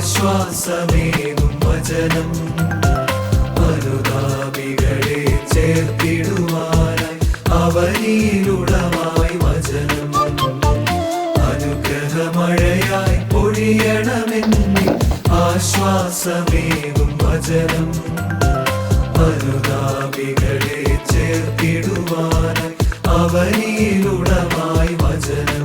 ആശ്വാസമേകും വചനം. അനുതാപികളെ ചേർത്തിടുവാനായി അവനിലുടമായി വചനം. അനുഗ്രഹമഴയായി പൊഴിയണമെന്നി ആശ്വാസമേകും വചനം. അനുതാപികളെ ചേർത്തിടുവാനായി അവനിലുടമായി വചനം.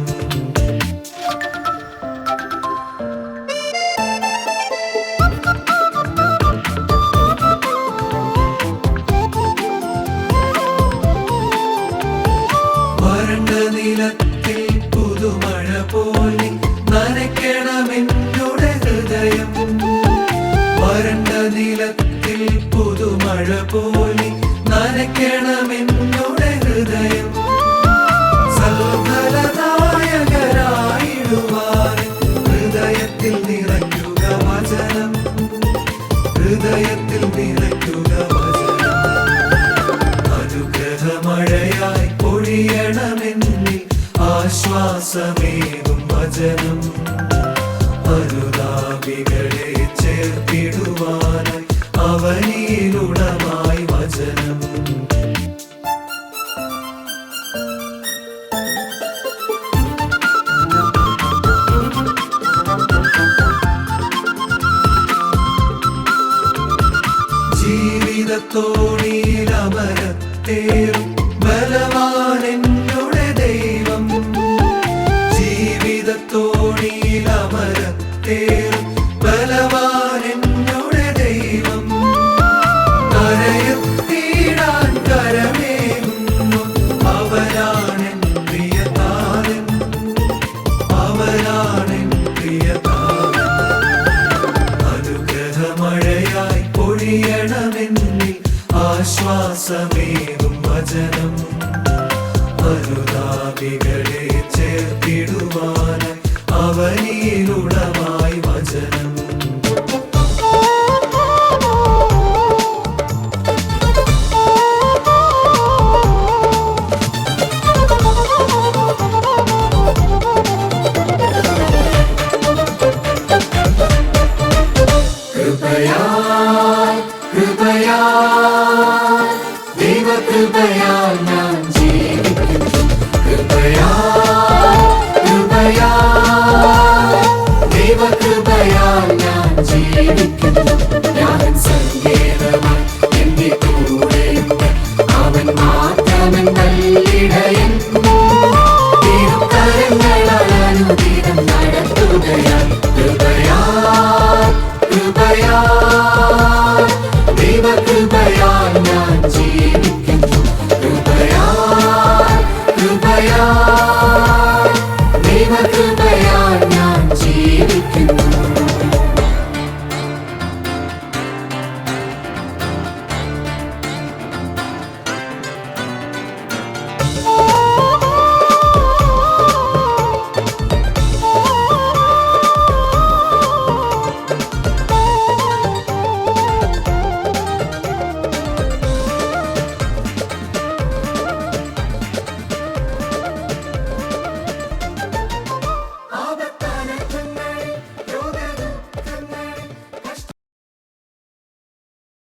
നിലത്തിൽ പുതുമഴ പോലെ നനയ്ക്കണമെന്നുടെ ചേർത്തിടുവാനായി അവനിലുടമായി വചനം. ജീവിതത്തോണിയിലമരത്തേറും ബലവാനെന്നുടെ അനുതാപികളെ ചേർത്തിടുവാനായി അവനിലുടമായി വചനം. കൃപയാൽ കൃപയാൽ ദൈവകൃപയാൽ ഞാൻ കൃപയാ ദൈവകൃപയാ ഞാൻ ജീവിക്കുന്നു ഞാൻ സങ്കേതമായി എന്റെ കൂടെയുണ്ട് അവൻ മാത്രമൻ നല്ലിടയൻ തിരുക്കരങ്ങൾ